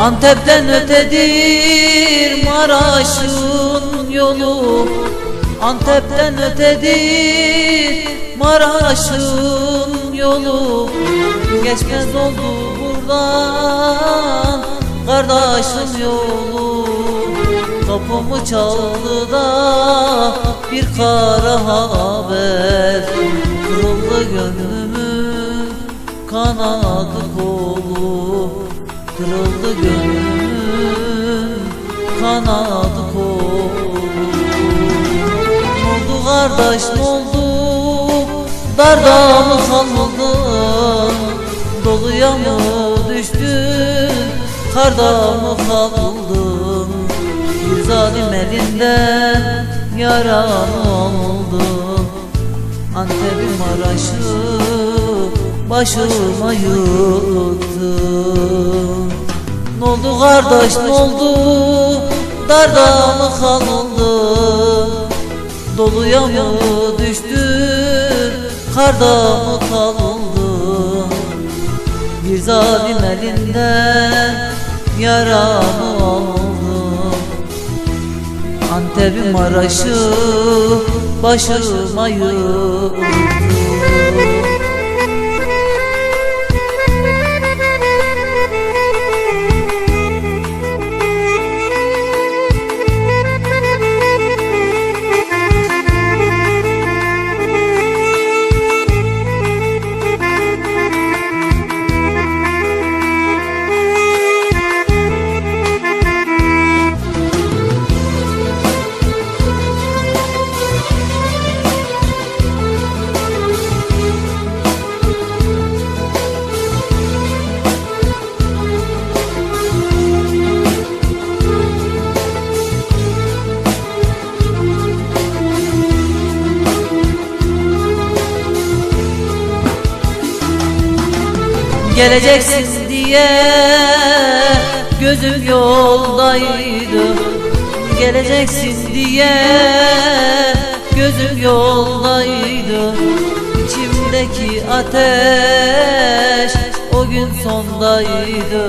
Antep'ten ötedir Maraş'ın yolu. Antep'ten ötedir Maraş'ın yolu. Geçmez oldu buradan Kardeşim yolu. Kapımı çaldı da bir kara haber. Kırıldı gönlümün kanadı kolu Kırıldı gönlümün kanadı kolu Ne oldu kardeş oldu? Darda mı kaldın Doluya mı düştün Karda mı kaldın Bir zalim elinden yaran oldun Antep'im Maraş'ı başıma yıktın Ne oldu kardeş ne oldu? Darda mı kaldın Doluya mı düştün Karda mı kaldın Bir zalim elinden yara mı oldun Antep'im Maraş'ı başıma yıktın Geleceksin diye gözüm yoldaydı. Geleceksin diye gözüm yoldaydı. İçimdeki ateş o gün sondaydı.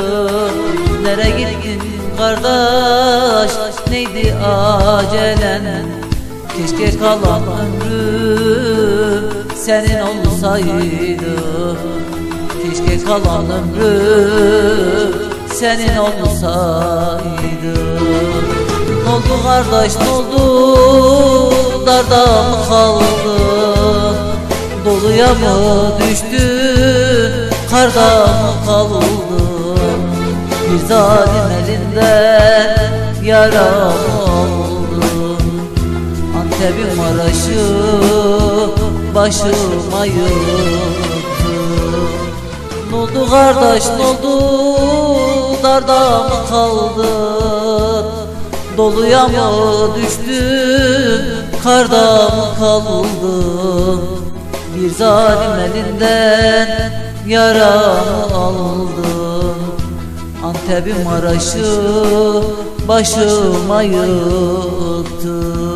Nere gittin kardeş? Neydi acelen? Keşke kalan ömrüm senin olsaydı kalan ömrüm senin olsaydı Ne oldu kardeş ne oldu darda mı kaldın Doluya mı düştün karda mı kaldın Bir zalim elinden yara mı oldun Antep'in Maraş'ı başıma yıktı Ne oldu kardeş ne oldu darda mı kaldın Doluya mı düştün karda mı kaldın Bir zalim elinden yara mı aldın Antep'in Maraş'ı başıma yıktı